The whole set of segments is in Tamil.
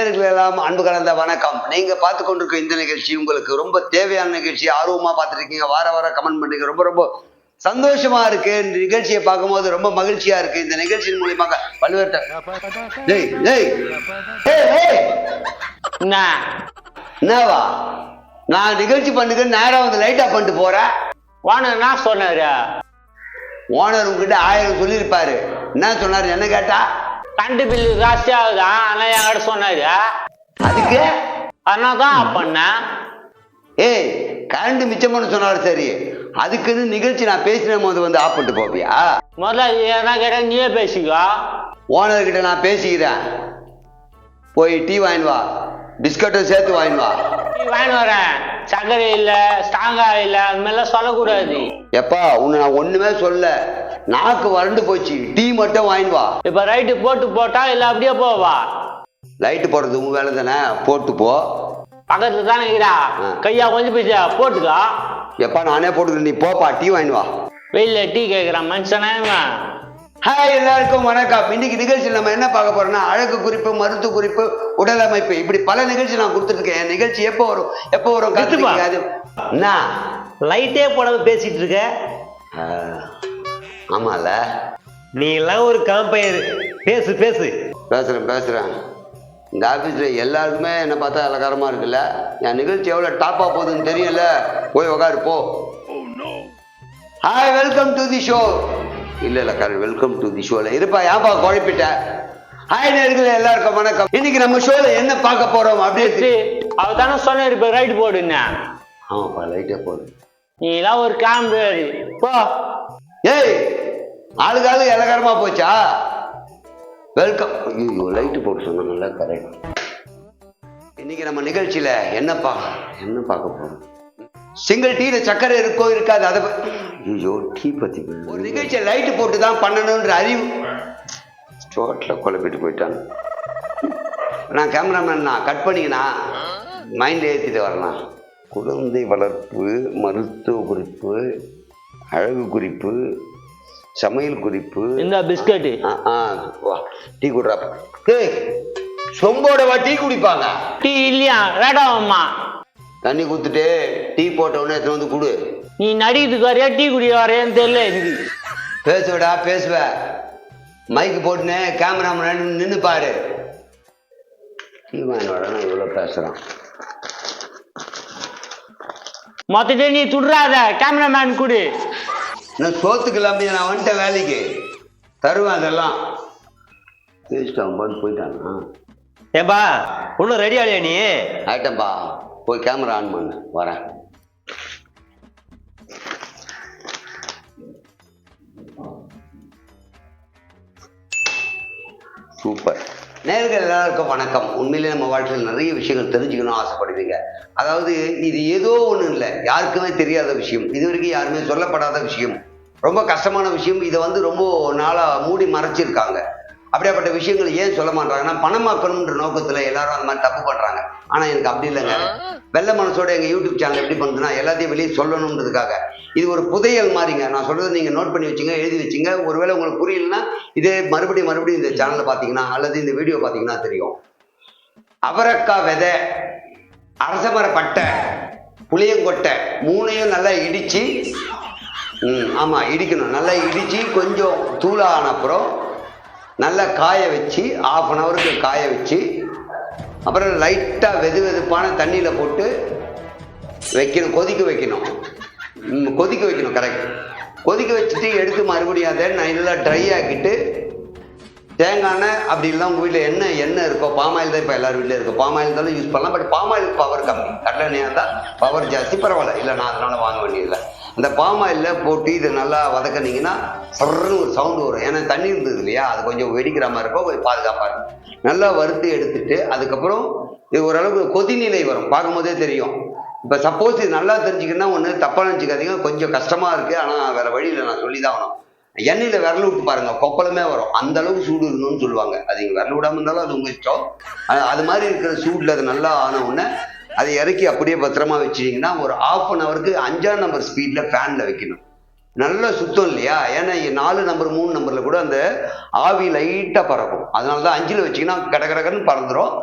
நேர்கள் எல்லாம் அன்பு கலந்த வணக்கம். நீங்க பார்த்து கொண்டிருக்க இந்த நிகழ்ச்சி உங்களுக்கு ரொம்ப தேவையான நிகழ்ச்சி. ஆர்வமா பார்த்துருக்கீங்க. வார வாரம் கமெண்ட் பண்றீங்க. ரொம்ப ரொம்ப சந்தோஷமா இருக்கு. இந்த நிகழ்ச்சியை பார்க்கும்போது ரொம்ப மகிழ்ச்சியா இருக்கு. இந்த நிகழ்ச்சியின் மூலியமாக பல்வேறு நான் நிகழ்ச்சி பண்ணுங்க. நேரா வந்து லைட் ஆஃப் பண்ணிட்டு போறேன். ஓனர் என்ன சொன்னாரு? ஓனர் உங்ககிட்ட ஆயிரம் சொல்லியிருப்பாரு. என்ன சொன்னாரு? என்ன கேட்டா? கரண்ட் பில்லு ஜாஸ்தி ஆகுதா? ஆனா என்கிட்ட சொன்னாரு. அதுக்கு? அதனால தான் ஆஃப் பண்ணேன். ஏய் கரண்ட் மிச்சம் பண்ண சொன்னாலும் சரி. அதுக்குன்னு நிகழ்ச்சி நான் பேசின போது வந்து ஆஃப் பண்ணிட்டு போவியா முதல்ல என்ன கேட்டா நீயே பேசிக்கோ. ஓனர் கிட்ட நான் பேசிக்கிறேன். போய் டீ வாங்கிட்டு வா. பிஸ்கட்டும் சேர்த்து வாங்கிட்டு வா. டீ வாங்கி வரேன். சர்க்கரை இல்ல ஸ்ட்ராங்கா இல்ல அது மாதிரிலாம் சொல்லக்கூடாது. எப்பா உன்னை நான் ஒண்ணுமே சொல்ல நாக்கு வறண்டு போச்சு. டீ மட்டும் வாங்கிட்டு வா. இப்ப ரைட்டு போட்டு போட்டா இல்ல அப்படியே போவா? லைட்டு போடுறது உன் வேலை தானே? போட்டு போ. பக்கத்துல தானே இருக்கிறா. கையா கொஞ்சம் பேசியா? போட்டுக்கோ. எப்பா நானே போட்டுக்கிறேன். நீ போப்பா டீ வாங்கிட்டு வா. வெயில்ல டீ கேக்குறான் மனுஷனா? ஹாய் எல்லாருக்கும் வணக்கம். இன்னைக்கு நிகழ்ச்சியில் நம்ம என்ன பார்க்க போறோம்னா அழகு குறிப்பு மருத்துவ குறிப்பு உடல் அமைப்பு. இப்படி பல நிகழ்ச்சி நான் கொடுத்துருக்கேன். என் நிகழ்ச்சி எப்போ வரும்? எப்போ வரும்? என்ன? லைட்டே போடாம பேசிட்டு இருக்க? ஆமால. நீ எல்லாம் ஒரு காம்பயர் பேசு பேசு. பேசுறேன் பேசுறேன். இந்த ஆஃபீஸில் எல்லாருக்குமே என்னை பார்த்தா அலங்காரமாக இருக்குல்ல? என் நிகழ்ச்சி எவ்வளோ டாப்பாக போகுதுன்னு தெரியல. போய் உக்காரு போ. Hi welcome to the show இல்லை இல்லை கரெக்ட் வெல்கம் டு தி ஷோவில் இருப்பா ஏன்பா குழப்பிட்ட? ஹாய் நேர்களே எல்லாருக்கும் வணக்கம். இன்னைக்கு நம்ம ஷோவில் என்ன பார்க்க போகிறோம் சரி, அப்படியே அவர் தானே சொன்னாரு இப்ப ரைட்டு போடுன்னு. ஆமாப்பா லைட்டாக போடு. நீ எல்லாம் ஒரு காம்பேடு போ. ஏய் ஆளுக்காளு இலகரமா போச்சா? வெல்கம் லைட்டு போட்டு சொன்னாங்கல்ல கரெக்ட் இன்னைக்கு நம்ம நிகழ்ச்சியில என்ன என்ன பார்க்க போறோம்? சிங்கிள் டீல சக்கரை இருக்கோ இருக்காது அதை ஐயோ டீ பத்தி ஒரு நிகழ்ச்சியை லைட்டு போட்டு தான் பண்ணணுன்ற அறிவு. ஸ்டோட்ல குழப்பிட்டு போயிட்டாங்க. நான் கேமராமேன் கட் பண்ணிக்கணா மைண்டில் ஏற்றிட்டு வரலாம். குழந்தை வளர்ப்பு மருத்துவ குறிப்பு அழகு குறிப்பு சமையல் குறிப்பு. இந்த பிஸ்கட்டு. டீ குடுறா. டேய் சொம்போட வா டீ குடிப்பாங்க. டீ இல்லையா? வேடாவம்மா தண்ணி குத்துட்டு டீ போட்ட உடனே எடுத்துட்டு வந்து கொடு. நீ நடிக்கிறதுக்கு வரையா டீ குடிக்க வரையான்னு தெரியல எனக்கு. பேசுவடா பேசுவ. மைக்கு போட்டுன்னு கேமரா முன்னாடி நின்று பாரு. டீ வாங்கினோட நான் இவ்வளோ பேசுகிறான் மொத்தத்தை நீ துடுறாத கேமராமேன் குடு. நான் சோத்துக்கு இல்லாமல் நான் வந்துட்டேன் வேலைக்கு. தருவேன் அதெல்லாம். பேசிட்டு அவன் போயிட்டானா? ஏம்பா ஒன்றும் ரெடி ஆலையா நீ? ஆயிட்டம்பா போய் கேமரா ஆன் பண்ணு. வரேன். சூப்பர். நேர்கள் எல்லாருக்கும் வணக்கம். உண்மையிலே நம்ம வாழ்க்கையில் நிறைய விஷயங்கள் தெரிஞ்சுக்கணும் ஆசைப்படுவீங்க. அதாவது இது ஏதோ ஒன்றும் இல்லை யாருக்குமே தெரியாத விஷயம். இது வரைக்கும் யாருமே சொல்லப்படாத விஷயம். ரொம்ப கஷ்டமான விஷயம். இதை வந்து ரொம்ப நாளாக மூடி மறைச்சிருக்காங்க. அப்படியாப்பட்ட விஷயங்கள் ஏன் சொல்ல மாட்டாங்கன்னா பணமாக்கணும்ன்ற நோக்கத்தில் எல்லாரும் அந்த மாதிரி தப்பு பண்ணுறாங்க ஆனால் எனக்கு அப்படி இல்லைங்க. வெள்ள மனசோட எங்கள் யூடியூப் சேனல் எப்படி பண்ணுதுன்னா எல்லாத்தையும் வெளியே சொல்லணுன்றதுக்காக இது ஒரு புதையல் மாதிரிங்க. நான் சொல்கிறது நீங்கள் நோட் பண்ணி வச்சுங்க எழுதி வச்சுங்க. ஒருவேளை உங்களுக்கு புரியலன்னா இதே மறுபடியும் மறுபடியும் இந்த சேனலை பார்த்தீங்கன்னா அல்லது இந்த வீடியோ பார்த்தீங்கன்னா தெரியும். அவரக்காய் விதை அரசமரப்பட்டை புளியங்கொட்டை மூணையும் நல்லா இடித்து ம் ஆமாம் இடிக்கணும். நல்லா இடித்து கொஞ்சம் தூளான அப்புறம் நல்லா காய வச்சு ஆஃப் அன் ஹவருக்கு காய வச்சு அப்புறம் லைட்டாக வெது வெதுப்பான தண்ணியில் போட்டு வைக்கணும். கொதிக்க வைக்கணும். கொதிக்க வைக்கணும் கரெக்ட் கொதிக்க வச்சுட்டு எடுத்து மறுபடியும் அதை நல்லா ட்ரை ஆக்கிட்டு தேங்காய் எண்ணெய் அப்படி இல்லை உங்கள் வீட்டில் என்ன எண்ணெய் இருக்கோ பாமாயில் தான் இப்போ எல்லார் வீட்டில் இருக்கோ. பாமாயில் இருந்தாலும் யூஸ் பண்ணலாம். பட் பாமாயில் பவர் கம்மி. கடலை எண்ணெயாக இருந்தால் பவர் ஜாஸ்தி. பரவாயில்ல. இல்லை நான் அதனால் வாங்க வேண்டியதில்லை. அந்த பாம் பாமாயிலில் போட்டு இதை நல்லா வதக்கினீங்கன்னா சர்ன்னு ஒரு சவுண்டு வரும். ஏன்னா தண்ணி இருந்தது இல்லையா? அது கொஞ்சம் வெடிக்கிற மாதிரி இருக்கும் கொஞ்சம் பாதுகாப்பாக இருக்கும். நல்லா வறுத்து எடுத்துட்டு அதுக்கப்புறம் இது ஓரளவுக்கு கொதிநிலை வரும். பார்க்கும்போதே தெரியும். இப்போ சப்போஸ் இது நல்லா தெரிஞ்சுக்கணும்னா ஒன்று தப்பாக நினச்சிக்காதீங்க. கொஞ்சம் கஷ்டமாக இருக்குது ஆனால் வேறு வழியில் நான் சொல்லி தான் ஆகணும். எண்ணெயில் விரல் விட்டு பாருங்கள் கொப்பளமே வரும். அந்த அளவுக்கு சூடு இருக்கணும்னு சொல்லுவாங்க. அது நீங்கள் விரல் விடாம இருந்தாலும் அது உங்கள் இஷ்டம். அது மாதிரி இருக்கிற சூடில் அது நல்லா ஆன உடனே அதை இறக்கி அப்படியே பத்திரமா வச்சிட்டிங்கன்னா ஒரு ஆஃப் அன் ஹவருக்கு அஞ்சாம் நம்பர் ஸ்பீடில் ஃபேனில் வைக்கணும். நல்லா சுத்தம் இல்லையா? ஏன்னா நாலு நம்பர் மூணு நம்பரில் கூட அந்த ஆவி லைட்டாக பறக்கும். அதனால தான் அஞ்சில் வச்சிங்கன்னா கட கடகடன்னு பறந்துடும்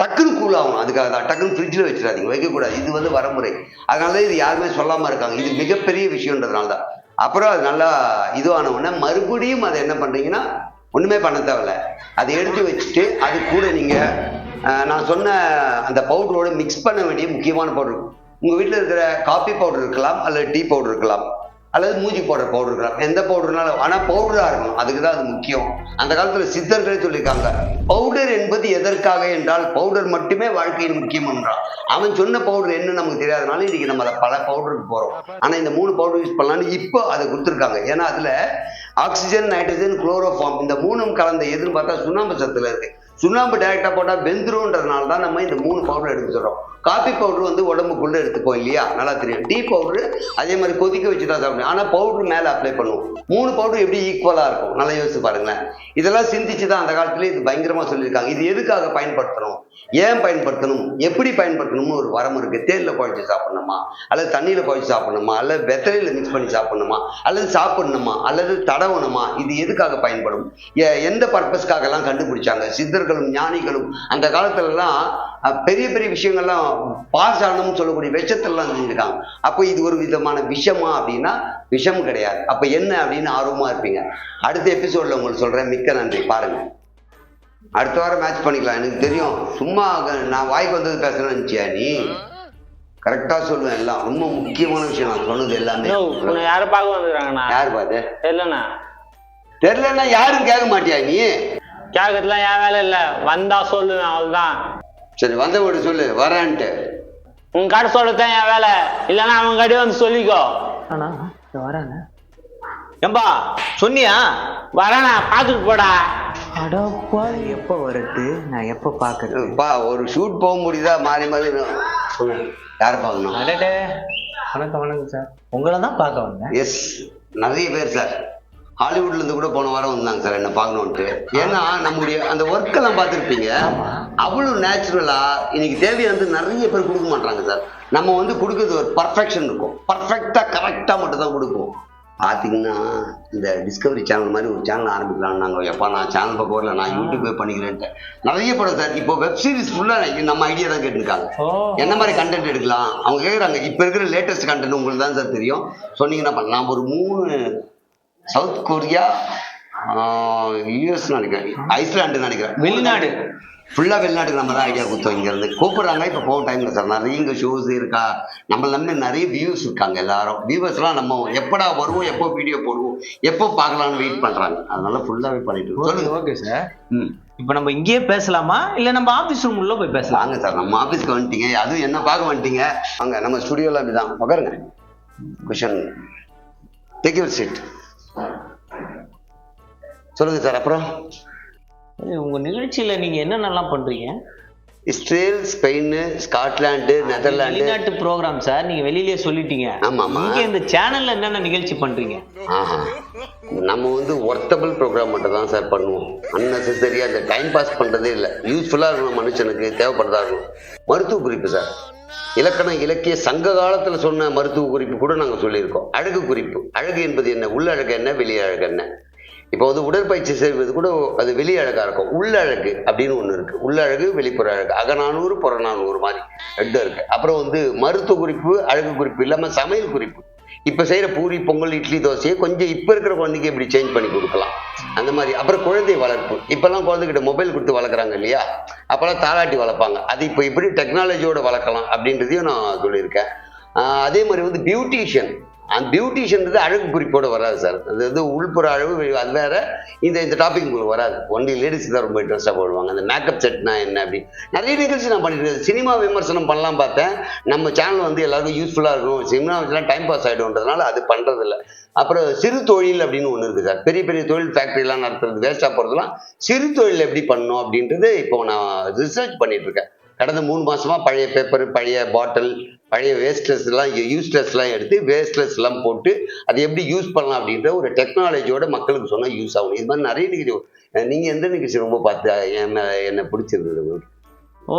டக்குன்னு கூல் ஆகும் அதுக்காக தான். டக்குன்னு ஃப்ரிட்ஜில் வச்சிடாதீங்க. வைக்கக்கூடாது. இது வந்து வரமுறை. அதனால தான் இது யாருமே சொல்லாமல் இருக்காங்க. இது மிகப்பெரிய விஷயன்றதுனால தான். அப்புறம் அது நல்லா இதுவான உடனே மறுபடியும் அதை என்ன பண்ணுறீங்கன்னா ஒன்றுமே பண்ண தேவையில்ல. அதை எடுத்து வச்சுட்டு அது கூட நீங்கள் நான் சொன்ன அந்த பவுடரோடு மிக்ஸ் பண்ண வேண்டிய முக்கியமான பவுடர் உங்கள் வீட்டில் இருக்கிற காஃபி பவுடர் இருக்கலாம் அல்லது டீ பவுடர் இருக்கலாம் அல்லது மூஞ்சி பவுடர் பவுடர் இருக்கலாம். எந்த பவுடர்னாலும் ஆனால் பவுடராக இருக்கணும். அதுக்கு தான் அது முக்கியம். அந்த காலத்தில் சித்தர்களே சொல்லியிருக்காங்க பவுடர் என்பது எதற்காக என்றால் பவுடர் மட்டுமே வாழ்க்கையின் முக்கியம் என்றான். அவன் சொன்ன பவுடர் என்ன நமக்கு தெரியாதனால இன்னைக்கு நம்ம அதை பல பவுடருக்கு போகிறோம் ஆனால் இந்த மூணு பவுடர் யூஸ் பண்ணலான்னு இப்போ அதை கொடுத்துருக்காங்க. ஏன்னா அதில் ஆக்சிஜன் நைட்ரஜன் குளோரோஃபார்ம் இந்த மூணும் கலந்த எதுன்னு பார்த்தா சுண்ணாம்பு சத்துல இருக்கு. சுண்ணாம்பு டைரக்டா போட்டா வெந்துருன்றதுனால தான் நம்ம இந்த மூணு பவுடர் எடுத்து சொல்கிறோம் காஃபி பவுடர் வந்து உடம்புக்குள்ள எடுத்துப்போம் இல்லையா? நல்லா தெரியும். டீ பவுடர் அதே மாதிரி கொதிக்க வச்சு தான் சாப்பிடுவோம் ஆனா பவுடர் மேல அப்ளை பண்ணுவோம். மூணு பவுடர் எப்படி ஈக்குவலா இருக்கும்? நல்லா யோசிச்சு பாருங்களேன். இதெல்லாம் சிந்திச்சு தான் அந்த காலத்துல இது பயங்கரமா சொல்லியிருக்காங்க. இது எதுக்காக பயன்படுத்தணும்? ஏன் பயன்படுத்தணும்? எப்படி பயன்படுத்தணும்னு ஒரு வரம் இருக்கு. தேன்ல குழச்சி சாப்பிடணுமா? அல்லது தண்ணியில குழச்சி சாப்பிடணுமா? அல்லது வெத்தலையில மிக்ஸ் பண்ணி சாப்பிடணுமா? அல்லது சாப்பிடணுமா? அல்லது தடவணுமா இது எதுக்காக பயன்படும்? எந்த பர்பஸ்க்காக எல்லாம் கண்டுபிடிச்சாங்க? சித்தர்களும் ஞானிகளும் அந்த காலத்துல எல்லாம் பெரிய பெரிய விஷயங்கள்லாம் பாசாரணம்னு சொல்லக்கூடிய விஷத்தெல்லாம் செஞ்சுருக்காங்க அப்போ இது ஒரு விதமான விஷமா அப்படின்னா விஷம் கிடையாது. அப்போ என்ன அப்படின்னு ஆர்வமா இருப்பீங்க. அடுத்த எபிசோடில் உங்களுக்கு சொல்றேன். மிக்க நன்றி. பாருங்க. அடுத்த வாரம் மேட்ச் பண்ணிக்கலாம். எனக்கு தெரியும். சும்மா நான் வாய்க்கு வந்தது பேசணும்னு நினச்சியா நீ? கரெக்டா சொல்லுவேன். எல்லாம் ரொம்ப முக்கியமான விஷயம். நான் சொன்னது எல்லாமே. உன்னை யாரை பார்க்க வந்துருக்காங்கண்ணா? யார் பாத்து தெரியலண்ணா. தெரியலன்னா யாரும் கேட்க மாட்டியா நீ? கேட்கறதுலாம் என் வேலை இல்ல. வந்தா சொல்லுவேன் அவ்வளவுதான். சரி வந்த வீடு சொல்லு. வரேன்ட்டு. உன் கடை சொல்லத்தான் என் வேலை. இல்லைன்னா அவன் கடை வந்து சொல்லிக்கோ. அண்ணா வரேண்ணே. ஏம்பா சொன்னியா? வரேண்ணா பார்த்துட்டு போடா. அடப்பா எப்போ வருது? நான் எப்போ பார்க்கறது பா ஒரு ஷூட் போக முடியுதா? மாறி மாறி சொல்லு யாரை பார்க்கணும்? அடடே. வணக்கம் வணக்கம் சார் உங்களை தான் பார்க்க வந்தேன். எஸ் நிறைய பேர் சார் ஹாலிவுட்ல இருந்து கூட போன வாரம் வந்தாங்க சார் என்ன பார்க்கணுன்ட்டு ஏன்னா நம்முடைய அந்த ஒர்க் எல்லாம் பார்த்துருப்பீங்க. அவ்வளவு நேச்சுரலா இன்னைக்கு தேவையானது நிறைய பேர் கொடுக்க மாட்டாங்க சார் நம்ம வந்து கொடுக்கறது ஒரு பர்ஃபெக்ஷன் இருக்கும். பர்ஃபெக்டா கரெக்டா மட்டும் தான் கொடுப்போம். பார்த்தீங்கன்னா இந்த டிஸ்கவரி சேனல் மாதிரி ஒரு சேனல் ஆரம்பிக்கலாம் நாங்கள் எப்பா நான் சேனல் பக்கம் வரல. நான் யூடியூபே பண்ணிக்கிறேன்ட்டு. நிறைய படம் சார். இப்போ வெப் சீரிஸ் ஃபுல்லாக நம்ம ஐடியா தான் கேட்டிருக்காங்க. என்ன மாதிரி கண்டென்ட் எடுக்கலாம்? அவங்க கேட்குறாங்க இப்போ இருக்கிற லேட்டஸ்ட் கண்டென்ட் உங்களுக்கு தான் சார் தெரியும். சொன்னீங்கன்னா. நான் ஒரு மூணு சவுத் கொரியா யூஎஸ் நினைக்கிறேன். ஐஸ்லாண்டு நினைக்கிறேன். வெளிநாடு. ஃபுல்லாக வெளிநாட்டுக்கு நம்ம தான் ஐடியா கொடுத்தோம். இங்கேருந்து கூப்பிட்றாங்க இப்போ போக டைம்ல சார் நிறைய இங்கே ஷோஸ் இருக்கா? நம்ம நம்பி நிறைய வியூஸ் இருக்காங்க எல்லாரும். வியூவர்ஸ்லாம் நம்ம எப்படா வருவோம் எப்போ வீடியோ போடுவோம் எப்போ பார்க்கலாம்னு வெயிட் பண்ணுறாங்க அதனால ஃபுல்லாகவே பண்ணிட்டு. Okay sir. ம். இப்போ நம்ம இங்கேயே பேசலாமா? இல்ல நம்ம ஆபீஸ் ரூம் உள்ள போய் பேசலாம்? வாங்க சார் நம்ம ஆஃபீஸ்க்கு வந்துட்டீங்க. அதுவும் என்ன பார்க்க வந்துட்டீங்க? வாங்க நம்ம ஸ்டுடியோவில் அப்படிதான். உட்காருங்க. குஷன் டேக் யூர் சீட் சொல்லுங்க சார் அப்புறம்? ஏய், உங்க நிகழ்ச்சியில நீங்க என்னென்னலாம் பண்றீங்க? Israel Spain Scotland Netherland. வெளிநாட்டு ப்ரோக்ராம் சார் நீங்க வெளியிலேயே சொல்லிட்டீங்க. ஆமா, ஆமா. இங்க இந்த சேனல்ல என்னென்ன நிகழ்ச்சி பண்றீங்க? ஆஹா. நம்ம வந்து ஒர்த்தபிள் ப்ரோக்ராம் மட்டும் தான் சார் பண்ணுவோம் அன்னெசரியாக அந்த டைம் பாஸ் பண்ணுறதே இல்லை. யூஸ்ஃபுல்லாக இருக்கணும் மனுஷனுக்கு தேவைப்படுறதா இருக்கணும். மருத்துவ குறிப்பு சார் இலக்கண இலக்கிய சங்க காலத்தில் சொன்ன மருத்துவ குறிப்பு கூட நாங்கள் சொல்லியிருக்கோம். அழகு குறிப்பு. அழகு என்பது என்ன? உள்ளழகு என்ன? வெளி அழகு என்ன? இப்போ வந்து உடற்பயிற்சி செய்வது கூட அது வெளி அழகாக இருக்கும். உள்ளழகு அப்படின்னு ஒன்று இருக்குது உள்ளழகு வெளிப்புற அழகு. அகநானூறு புறநானூறு மாதிரி ரெண்டும் இருக்குது அப்புறம் வந்து மருத்துவ குறிப்பு அழகு குறிப்பு இல்லாமல் சமையல் குறிப்பு. இப்போ செய்கிற பூரி பொங்கல் இட்லி தோசையை கொஞ்சம் இப்போ இருக்கிற குழந்தைக்கு இப்படி சேஞ்ச் பண்ணி கொடுக்கலாம். அந்த மாதிரி. அப்புறம் குழந்தை வளர்ப்பு. இப்போல்லாம் குழந்தைகிட்ட மொபைல் கொடுத்து வளர்க்குறாங்க இல்லையா? அப்போல்லாம் தாளாட்டி வளர்ப்பாங்க. அது இப்போ இப்படி டெக்னாலஜியோடு வளர்க்கலாம் அப்படின்றதையும் நான் சொல்லியிருக்கேன். அதே மாதிரி வந்து பியூட்டிஷியன் அந்த பியூட்டிஷியன்றது அழகு குறிப்போடு வராது சார். அது வந்து உள்புற அழகு அது வேற இந்த இந்த டாபிக் உங்களுக்கு வராது. ஒன்லி லேடிஸ் தான் ரொம்ப இன்ட்ரெஸ்டாக போடுவாங்க. அந்த மேக்கப் செட்னா என்ன அப்படி. நிறைய நிகழ்ச்சி நான் பண்ணிட்டு இருக்கேன். சினிமா விமர்சனம் பண்ணலாம் பார்த்தேன். நம்ம சேனல் வந்து எல்லாருக்கும் யூஸ்ஃபுல்லாக இருக்கும். சினிமா வச்சுலாம் டைம் பாஸ் ஆகிடும்ன்றதுனால அது பண்ணுறதில்ல அப்புறம் சிறு தொழில் அப்படின்னு ஒன்று இருக்குது சார். பெரிய பெரிய தொழில் ஃபேக்ட்ரிலாம் நடத்துறது வேஸ்ட்டாக போகிறதுலாம் சிறு தொழில் எப்படி பண்ணணும் அப்படின்றது இப்போ நான் ரிசர்ச் பண்ணிட்டு இருக்கேன். கடந்த மூணு மாசமா பழைய பேப்பர் பழைய பாட்டில் பழைய வேஸ்ட்லெஸ் எல்லாம் யூஸ்லெஸ் எல்லாம் எடுத்து வேஸ்ட்லெஸ் எல்லாம் போட்டு அதை எப்படி யூஸ் பண்ணலாம் அப்படின்ற ஒரு டெக்னாலஜியோட மக்களுக்கு சொன்னா யூஸ் ஆகும் இது மாதிரி நிறைய நிகழ்ச்சி அஹ் நீங்க எந்த நிகழ்ச்சி ரொம்ப பார்த்து என்ன என்ன பிடிச்சிருந்தது உங்களுக்கு? ஓ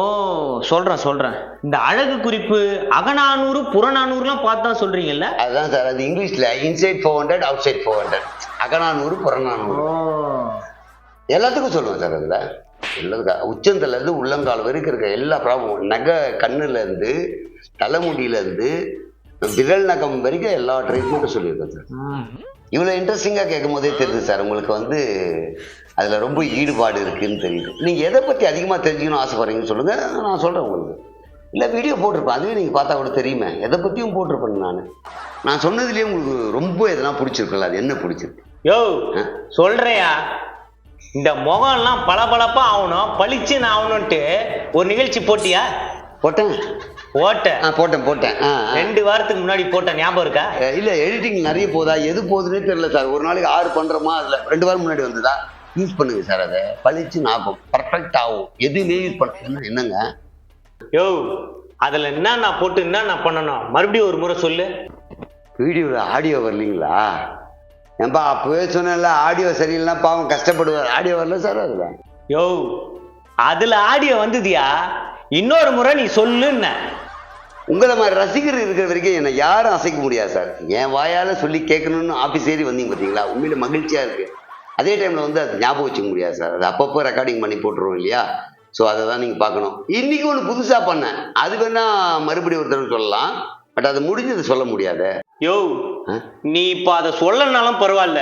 சொல்றேன் சொல்றேன். இந்த அழகு குறிப்பு அகநானூறு புறநானூறுலாம் பார்த்து தான் சொல்றீங்கல்ல? அதுதான் சார் அது இங்கிலீஷ்ல inside four hundred outside four hundred Akananuru Purananuru. எல்லாத்துக்கும் சொல்லுவேன் சார் அதில். எல்லாத்துக்கும் உச்சந்தல இருந்து உள்ளங்கால் வரைக்கும் இருக்க. எல்லா ப்ராப்ளமும் நகை கண்ணுல இருந்து தலைமுடியில இருந்து விரல் நகம் வரைக்கும் எல்லா ட்ரீட்மெண்ட்டும் சொல்லியிருக்கேன் சார் இவ்வளோ இன்ட்ரெஸ்டிங்காக கேட்கும் போதே தெரியுது சார். உங்களுக்கு வந்து அதில் ரொம்ப ஈடுபாடு இருக்குன்னு தெரியுது. நீங்கள் எதை பற்றி அதிகமாக தெரிஞ்சுக்கணும் ஆசைப்படுறீங்கன்னு சொல்லுங்கள் நான் சொல்கிறேன் உங்களுக்கு. இல்லை வீடியோ போட்டிருப்பேன். அதுவே நீங்கள் பார்த்தா கூட தெரியுமே. எதை பற்றியும் போட்டிருப்பேன் நான். நான் சொன்னதுலேயே உங்களுக்கு ரொம்ப எதனா பிடிச்சிருக்குல்ல அது என்ன பிடிச்சிருக்கு? யோ ஆ? இந்த முகம்லாம் பளபளப்பா ஆகணும் பளிச்சுன்னு ஆகணும்ட்டு ஒரு நிகழ்ச்சி போட்டியா? போட்டேன். ஓட்ட ஆ போட்டேன் போட்டேன். ஆ ஆ. ரெண்டு வாரத்துக்கு முன்னாடி போட்ட ஞாபகம் இருக்கா? இல்ல எடிட்டிங் நிறைய போதா? எது போகுதுன்னே தெரியல சார். ஒரு நாளைக்கு ஆறு பண்றோமா? அதுல ரெண்டு வாரம் முன்னாடி வந்ததா? யூஸ் பண்ணுங்க சார் அதை. பளிச்சு ஆகும். பர்ஃபெக்ட் ஆகும். எதுவுமே யூஸ் பண்ண என்னங்க? யோ அதுல என்ன நான் போட்டு என்ன நான் பண்ணணும்? மறுபடியும் ஒரு முறை சொல்லு. வீடியோவில் ஆடியோ வரலீங்களா? ஏன்பா அப்பவே சொன்னேன்ல ஆடியோ சரியில்லைனா பாவம் கஷ்டப்படுவார். ஆடியோ வரல சார் அதுல. யோ அதுல ஆடியோ வந்ததுயா? இன்னொரு முறை நீ சொல்லுன்ன. உங்களை மாதிரி ரசிகர் இருக்கிற வரைக்கும் என்னை யாரும் அசைக்க முடியாது சார் என் வாயால சொல்லி கேட்கணும்னு ஆஃபீஸ் ஏறி வந்தீங்க பார்த்தீங்களா உண்மையில மகிழ்ச்சியா இருக்கு. அதே டைம்ல வந்து அது ஞாபகம் வச்சுக்க முடியாது சார் அது அப்பப்போ ரெக்கார்டிங் பண்ணி போட்டுருவோம் இல்லையா? ஸோ அதை தான் நீங்கள் பார்க்கணும். இன்னைக்கு ஒன்று புதுசாக பண்ணேன். அது வேணா மறுபடியும் ஒரு தடவை சொல்லலாம். பட் அது முடிஞ்சது சொல்ல முடியாது. யோ? நீ இப்ப அதை சொல்லனாலும் பரவாயில்ல.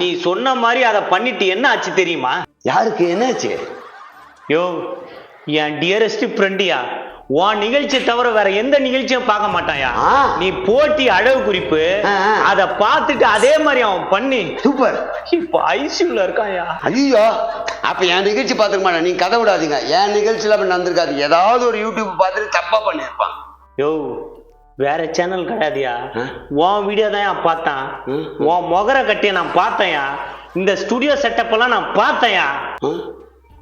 நீ சொன்ன மாதிரி அதை பண்ணிட்டு என்ன ஆச்சு தெரியுமா? யாருக்கு? என்னாச்சு? யோ என் டியரஸ்ட் ஃப்ரெண்டியா உன் நிகழ்ச்சியை தவிர வேற எந்த நிகழ்ச்சியும் பார்க்க மாட்டாயா. நீ போட்டி அழகு குறிப்பு. அத பார்த்துட்டு அதே மாதிரி அவன் பண்ணி. சூப்பர். இப்ப ஐசியூல இருக்காயா? ஐயோ அப்ப என் நிகழ்ச்சி பார்த்துக்க மாட்டேன் நீங்க கதை விடாதீங்க. என் நிகழ்ச்சியில் அப்படி நடந்திருக்காது. ஏதாவது ஒரு யூடியூப் பார்த்துட்டு தப்பா பண்ணியிருப்பான். யோ வேற சேனல் கிடையாதுயா? உன் வீடியோ தான் பார்த்தான். உன் முகர கட்டிய நான் பார்த்தேன்யா இந்த ஸ்டுடியோ செட்டப் எல்லாம் நான் பார்த்தேன்யா ஆ?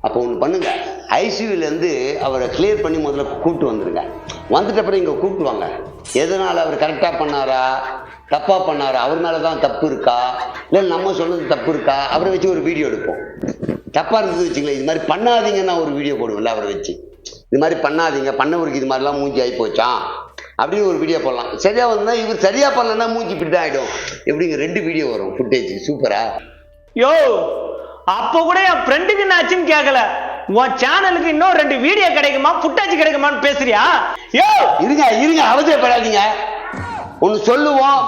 அப்போ ஒன்று பண்ணுங்க. ஐசியூல இருந்து அவரை கிளியர் பண்ணி முதல்ல கூப்பிட்டு வந்துருங்க. வந்துட்ட அப்புறம் இங்கே கூப்பிட்டு வாங்க எதனால அவர் கரெக்டாக பண்ணாரா? தப்பா பண்ணாரா? அவர் மேலே தான் தப்பு இருக்கா? இல்லை நம்ம சொன்னது தப்பு இருக்கா? அவரை வச்சு ஒரு வீடியோ எடுப்போம். தப்பா இருந்தது வச்சுங்களேன். இது மாதிரி பண்ணாதீங்கன்னு நான் ஒரு வீடியோ போடுவேன்ல அவரை வச்சு. இது மாதிரி பண்ணாதீங்க. பண்ணவருக்கு இது மாதிரிலாம் மூஞ்சி ஆகி போச்சான் அப்படின்னு ஒரு வீடியோ போடலாம். சரியா வந்தா இவர் சரியா பண்ணலன்னா மூஞ்சி இப்படி தான் ஆகிடும் எப்படிங்க? ரெண்டு வீடியோ வரும். ஃபுட்டேஜ் சூப்பரா யோ அப்ப கூட என் ஃப்ரெண்டுக்கு என்ன ஆச்சுன்னு கேட்கல உன் சேனலுக்கு இன்னும் ரெண்டு வீடியோ கிடைக்குமா? ஃபுட்டேஜ் கிடைக்குமான்னு பேசுறியா? யோ! இருங்க இருங்க. அவசரப்படாதீங்க ஒன்று சொல்லுவோம்.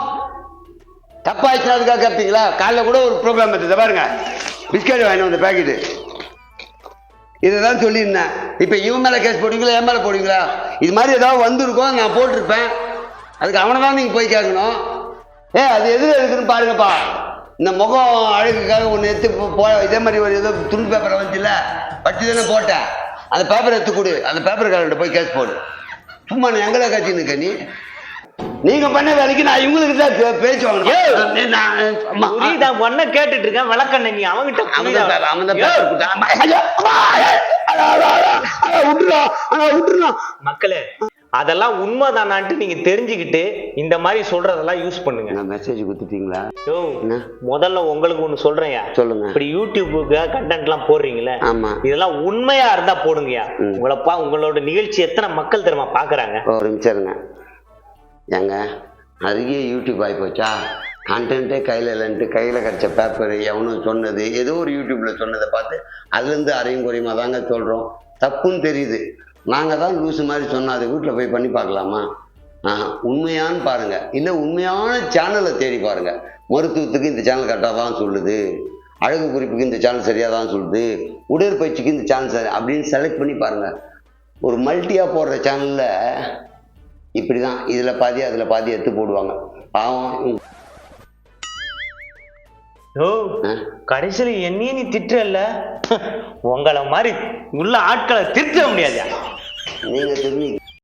தப்பாயிடுச்சுன்னா அதுக்காக கேட்பீங்களா காலைல கூட ஒரு ப்ரோக்ராம் இருந்தது பாருங்க. பிஸ்கட் வாங்கிட்டு வந்த பேக்கெட்டு இதை தான் சொல்லியிருந்தேன். இப்போ இவன் மேலே கேஸ் போடுவீங்களா என் மேலே போடுவீங்களா? இது மாதிரி ஏதாவது வந்திருக்கோம் நான் போட்டிருப்பேன். அதுக்கு அவனை தான் நீங்கள் போய் கேட்கணும். ஏ அது எது இருக்குன்னு பாருங்கப்பா. இந்த முகம் அழகுக்காக ஒன்று எடுத்து போ- இதே மாதிரி ஒரு ஏதோ துணி பேப்பரை வந்துச்சுல்ல? வச்சு தானே போட்டேன். அந்த பேப்பரை எடுத்து கொடு. அந்த பேப்பர்காரர்கிட்ட போய் கேஸ் போடு. சும்மா நான் எங்களை கட்சி நிற்க நீ? நீங்க பண்ண வேலைக்கு நான் இவங்களுக்கு தான் பேச்சு வாங்கணும். நான் ஒன்ன கேட்டுட்டு இருக்கேன் விளக்கண்ண நீ அவங்கிட்ட அவன் தான் அவன் தான். மக்களே அதெல்லாம் உண்மைதானான்ட்டு நீங்க தெரிஞ்சுக்கிட்டு இந்த மாதிரி சொல்றதெல்லாம் யூஸ் பண்ணுங்க. மெசேஜ் கொடுத்துட்டீங்களா? யோ? முதல்ல உங்களுக்கு ஒண்ணு சொல்றேன்யா. சொல்லுங்க. இப்படி யூடியூபுக்கு கண்டென்ட் எல்லாம் போடுறீங்களே ஆமா. இதெல்லாம் உண்மையா இருந்தா போடுங்கயா ம். உங்களை பா உங்களோட நிகழ்ச்சி எத்தனை மக்கள் தெரியுமா பாக்குறாங்க? ஒரு நிமிஷம் ஏங்க நிறைய யூடியூப் ஆகி போச்சா? கண்டென்ட்டே கையில் இல்லைன்ட்டு கையில் கிடச்ச பேப்பர் எவனும் சொன்னது ஏதோ ஒரு யூடியூப்பில் சொன்னதை பார்த்து அதுலேருந்து அரையும் குறையுமா தாங்க சொல்கிறோம் தப்புன்னு தெரியுது. நாங்கள் தான் லூசு மாதிரி சொன்னோம் அது வீட்டில் போய் பண்ணி பார்க்கலாமா? ஆ உண்மையான்னு பாருங்கள் இல்லை உண்மையான சேனலை தேடி பாருங்கள் மருத்துவத்துக்கு இந்த சேனல் கரெக்டாக தான் சொல்லுது. அழகு குறிப்புக்கு இந்த சேனல் சரியாக தான் சொல்லுது. உடற்பயிற்சிக்கு இந்த சேனல் சரி அப்படின்னு செலக்ட் பண்ணி பாருங்கள் ஒரு மல்டியாக போடுற சேனலில் இப்படி தான் இதில் பாதி அதில் பாதி எடுத்து போடுவாங்க. பாவம். ஆ? கடைசியில என்னையே நீ திட்டல உங்களை மாதிரி உள்ள ஆட்களை திருத்த முடியாதுயா? நீங்க தெரிஞ்சு